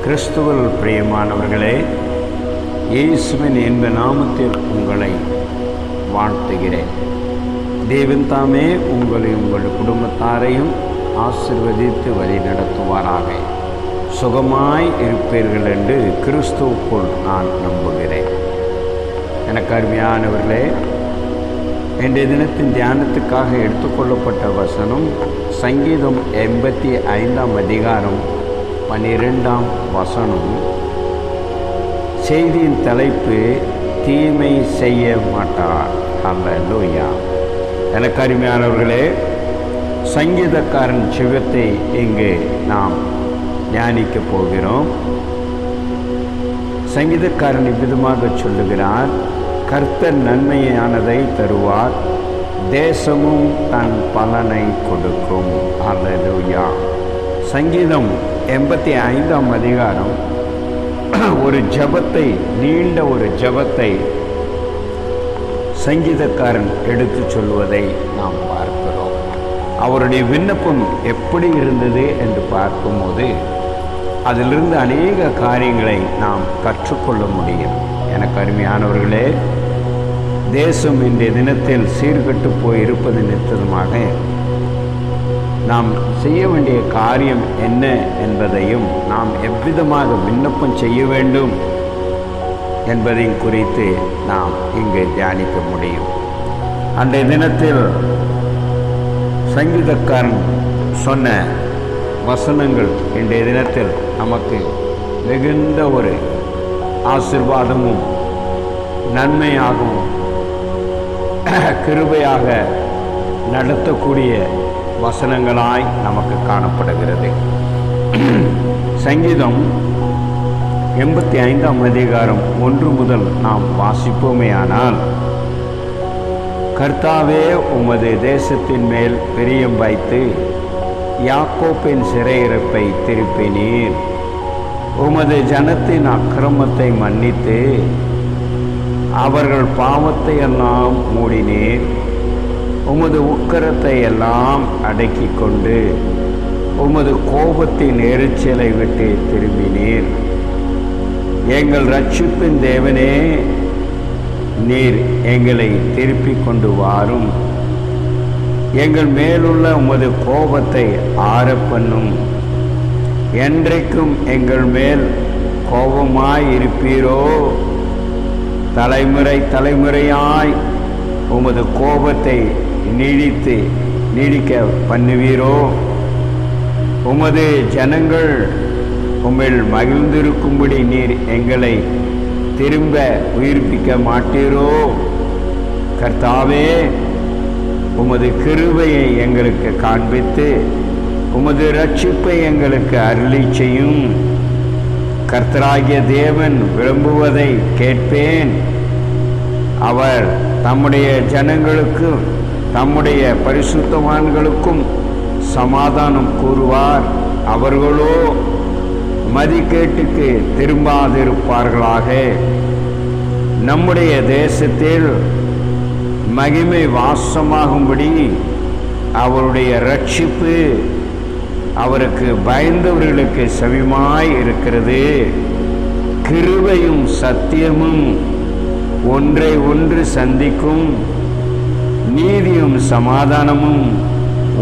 கிறிஸ்துவல் பிரியமானவர்களே இயேசுவின் என்ப நாமத்தில் உங்களை வாழ்த்துகிறேன். தேவன் தாமே உங்களை உங்கள் குடும்பத்தாரையும் ஆசிர்வதித்து வழி நடத்துவாராக. சுகமாய் இருப்பீர்கள் என்று கிறிஸ்துவுக்குள் நான் நம்புகிறேன். எனக்கு அருமையானவர்களே இன்றைய தினத்தின் தியானத்துக்காக எடுத்துக்கொள்ளப்பட்ட வசனம் சங்கீதம் எண்பத்தி ஐந்தாம் அதிகாரம் பன்னிரெண்டாம் வசனம் செய்தியின் தலைப்பு தீமை செய்ய மாட்டார். அல்ல எனக்கு அருமையானவர்களே சங்கீதக்காரன் சிவத்தை இங்கு நாம் ஞானிக்கப் போகிறோம். சங்கீதக்காரன் இவ்விதமாக சொல்லுகிறார் கர்த்தர் நன்மையானதை தருவார் தேசமும் தன் பலனை கொடுக்கும். அல்லூயா சங்கீதம் எண்பத்தி ஐந்தாம் அதிகாரம். ஒரு ஜபத்தை நீண்ட ஒரு ஜபத்தை சங்கீதக்காரன் எடுத்து சொல்வதை நாம் பார்க்கிறோம். அவருடைய விண்ணப்பம் எப்படி இருந்தது என்று பார்க்கும்போது அதிலிருந்து அநேக காரியங்களை நாம் கற்றுக்கொள்ள முடியும். எனக்கு அருமையானவர்களே தேசம் இன்றைய தினத்தில் சீர்கட்டு போய் இருப்பது நிறுத்ததுமாக நாம் செய்ய வேண்டிய காரியம் என்ன என்பதையும் நாம் எவ்விதமாக விண்ணப்பம் செய்ய வேண்டும் என்பதையும் குறித்து நாம் இங்கு தியானிக்க முடியும். அன்றைய தினத்தில் சங்கீதக்காரன் சொன்ன வசனங்கள் இன்றைய தினத்தில் நமக்கு மிகுந்த ஒரு ஆசிர்வாதமும் நன்மையாகவும் கிருபையாக நடத்தக்கூடிய வசனங்களாய் நமக்கு காணப்படுகிறது. சங்கீதம் எண்பத்தி ஐந்தாம் அதிகாரம் ஒன்று முதல் நாம் வாசிப்போமேயானால் கர்த்தாவே உமது தேசத்தின் மேல் பிரியம் வைத்து யாக்கோப்பின் சிறையிருப்பை திருப்பினீர். உமது ஜனத்தின் அக்கிரமத்தை மன்னித்து அவர்கள் பாவத்தை எல்லாம் மூடினீர். உமது உக்கரத்தை எல்லாம் அடக்கி கொண்டு உமது கோபத்தின் எரிச்சலை விட்டு திரும்பினீர். எங்கள் ரட்சிப்பின் தேவனே நீர் எங்களை திருப்பிக் கொண்டு வாரும். எங்கள் மேலுள்ள உமது கோபத்தை ஆறப்பண்ணும் என்றைக்கும் எங்கள் மேல் கோபமாய் இருப்பீரோ? தலைமுறை தலைமுறையாய் உமது கோபத்தை நீடித்து நீடிக்க பண்ணுவீரோ? உமது ஜனங்கள் உம்மில் மகிழ்ந்திருக்கும்படி நீர் எங்களை திரும்ப உயிர்ப்பிக்க மாட்டீரோ? கர்த்தாவே உமது கிருபையை எங்களுக்கு காண்பித்து உமது ரட்சிப்பை எங்களுக்கு அருளி செய்யும். கர்த்தராகிய தேவன் விரும்புவதை கேட்பேன். அவர் தம்முடைய ஜனங்களுக்கும் தம்முடைய பரிசுத்தவான்களுக்கும் சமாதானம் கூறுவார். அவர்களோ மதிக்கேட்டுக்கு திரும்பாதிருப்பார்களாக. நம்முடைய தேசத்தில் மகிமை வாசமாகும்படி அவருடைய ரட்சிப்பு அவருக்கு பயந்தவர்களுக்கு செவிமாய் இருக்கிறது. கிருவையும் சத்தியமும் ஒன்றை ஒன்று சந்திக்கும் நீதியும் சமாதானமும்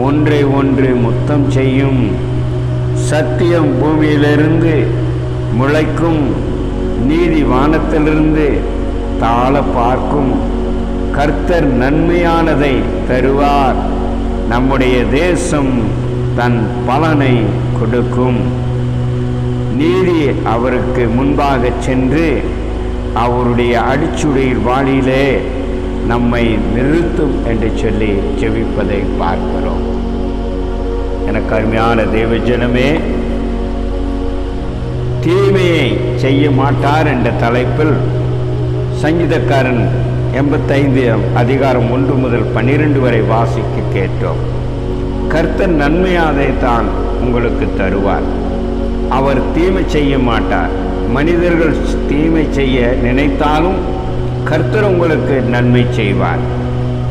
ஒன்றை ஒன்று முத்தம் செய்யும். சத்தியம் பூமியிலிருந்து முளைக்கும். நீதி வானத்திலிருந்து தாழ பார்க்கும். கர்த்தர் நன்மையானதை தருவார். நம்முடைய தேசம் தன் பலனை கொடுக்கும். நீதி அவருக்கு முன்பாக சென்று அவருடைய அடிச்சுடையில் வாழிலே நம்மை நிறுத்தும் என்று சொல்லி ஜெபிப்பதை பார்க்கிறோம். எனக்கு அருமையான தேவஜனமே தீமையை செய்ய மாட்டார் என்ற தலைப்பில் சங்கீதக்காரன் எண்பத்தைந்து அதிகாரம் ஒன்று முதல் பன்னிரெண்டு வரை வாசிக்க கேட்டோம். கர்த்தர் நன்மையாதைத்தான் உங்களுக்கு தருவார். அவர் தீமை செய்ய மாட்டார். மனிதர்கள் தீமை செய்ய நினைத்தாலும் கர்த்தர் உங்களுக்கு நன்மை செய்வார்.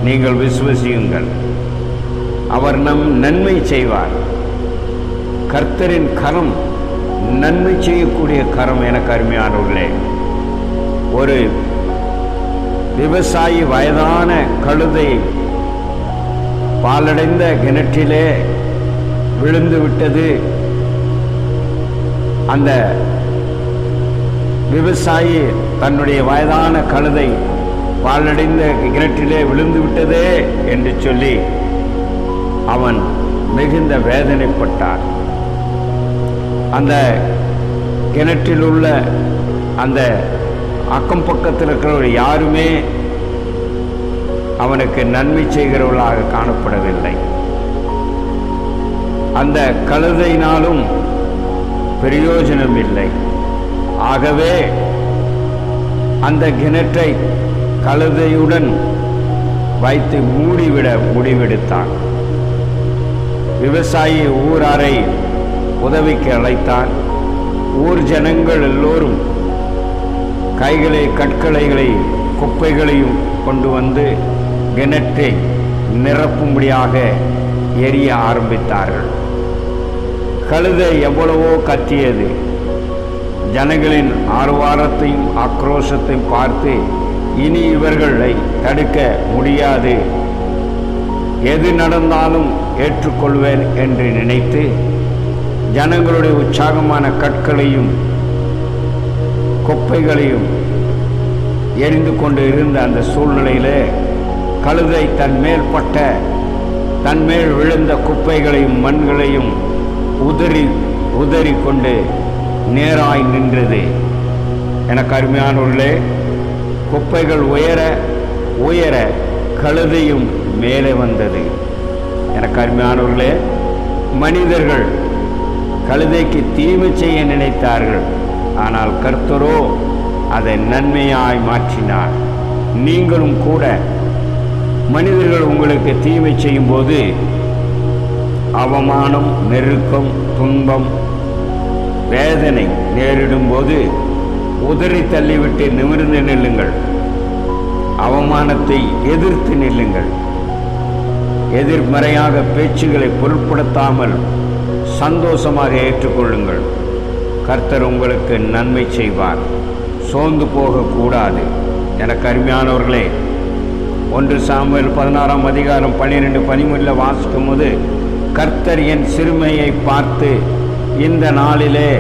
நீங்கள் விசுவசியுங்கள். அவர் நம் நன்மை செய்வார். கர்த்தரின் கரம் நன்மை செய்யக்கூடிய கரம் எனக்கு அருமையானவர்களே. ஒரு விவசாயி வயதான கழுதை பாலடைந்த கிணற்றிலே விழுந்து விட்டது. அந்த விவசாயி தன்னுடைய வயதான கழுதை பாலடைந்த கிணற்றிலே விழுந்து விட்டதே என்று சொல்லி அவன் மிகுந்த வேதனைப்பட்டார் அந்த கிணற்றில் உள்ள அந்த அக்கம் பக்கத்தில் இருக்கிறவர் யாருமே அவனுக்கு நன்மை செய்கிறவர்களாக காணப்படவில்லை. அந்த கழுதையினாலும் பிரயோஜனம் இல்லை ஆகவே அந்த கிணற்றை கழுதையுடன் வைத்து மூடிவிட முடிவெடுத்தான். விவசாயி ஊராரை உதவிக்கு அழைத்தான். ஊர் ஜனங்கள் எல்லோரும் கைகளை கற்களைகளை குப்பைகளையும் கொண்டு வந்து கிணற்றை நிரப்பும்படியாக எரிய ஆரம்பித்தார்கள். கழுதை எவ்வளவோ கத்தியது. ஜனங்களின் ஆர்வாரத்தையும் ஆக்ரோஷத்தையும் பார்த்து இனி இவர்களை தடுக்க முடியாது. எது நடந்தாலும் ஏற்றுக்கொள்வேன் என்று நினைத்து ஜனங்களுடைய உற்சாகமான கற்களையும் குப்பைகளையும் எரிந்து கொண்டு இருந்த அந்த சூழ்நிலையிலே கழுதை தன்மேல் பட்ட தன்மேல் விழுந்த குப்பைகளையும் மண்களையும் உதறி உதறி கொண்டு நேராய் நின்றது. எனக்கு அருமையானவர்களே குப்பைகள் உயர உயர கழுதையும் மேலே வந்தது. எனக்கு அருமையானவர்களே மனிதர்கள் கழுதைக்கு தீமை செய்ய நினைத்தார்கள். ஆனால் கர்த்தரோ அதை நன்மையாய் மாற்றினார். நீங்களும் கூட மனிதர்கள் உங்களுக்கு தீமை செய்யும்போது அவமானம் நெருக்கம் துன்பம் வேதனை நேரிடும்போது உதறி தள்ளிவிட்டு நிமிர்ந்து நில்லுங்கள். அவமானத்தை எதிர்த்து நில்லுங்கள். எதிர்மறையாக பேச்சுகளை பொருட்படுத்தாமல் சந்தோஷமாக ஏற்றுக்கொள்ளுங்கள். கர்த்தர் உங்களுக்கு நன்மை செய்வார். சோர்ந்து போகக்கூடாது. எனக்கு அருமையானவர்களே ஒன்று சாமுவேல் பதினாறாம் அதிகாரம் பன்னிரெண்டு பதிமூணில் வாசிக்கும் போது கர்த்தர் என் சிறுமையை பார்த்து இந்த நாளிலே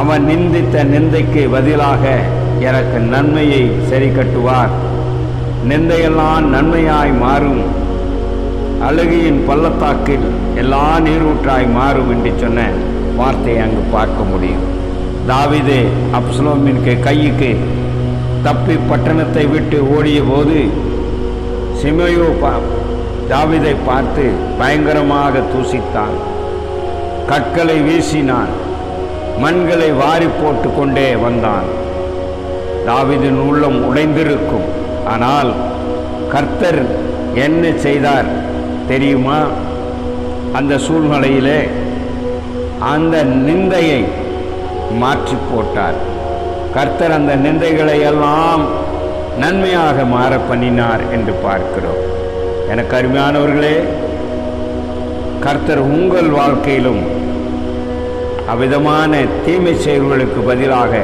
அவன் நிந்தித்த நிந்தைக்கு பதிலாக எனக்கு நன்மையை சரி கட்டுவார் நிந்தையெல்லாம் நன்மையாய் மாறும். அழுகையின் பள்ளத்தாக்கில் எல்லா நீரூற்றாய் மாறும் என்று சொன்ன வார்த்தையை அங்கு பார்க்க முடியும். தாவிதே அப்சலோமின் கைக்கு தப்பி பட்டணத்தை விட்டு ஓடிய போது சிமையோ பா தாவிதை பார்த்து பயங்கரமாக தூசித்தான். கற்களை வீசினான். மண்களை வாரி போட்டு கொண்டே வந்தான். தாவிதின் உள்ளம் உடைந்திருக்கும். ஆனால் கர்த்தர் என்ன செய்தார் தெரியுமா? அந்த சூழ்நிலையிலே அந்த நிந்தையை மாற்றி போட்டார். கர்த்தர் அந்த நிந்தைகளை எல்லாம் நன்மையாக மாற பண்ணினார் என்று பார்க்கிறோம். எனக்கு அருமையானவர்களே கர்த்தர் உங்கள் வாழ்க்கையிலும் அவ்விதமான தீமை செயல்களுக்கு பதிலாக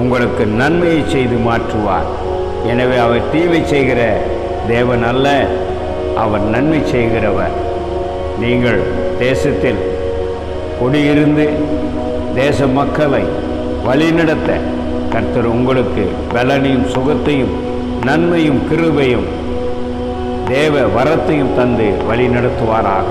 உங்களுக்கு நன்மையை செய்து மாற்றுவார். எனவே அவர் தீமை செய்கிற தேவன் அல்ல அவர் நன்மை செய்கிறவர். நீங்கள் தேசத்தில் குடியிருந்து தேச மக்களை வழிநடத்த கர்த்தர் உங்களுக்கு பலனையும் சுகத்தையும் நன்மையும் கிருபையும் தேவ வரத்தையும் தந்து வழி நடத்துவாராக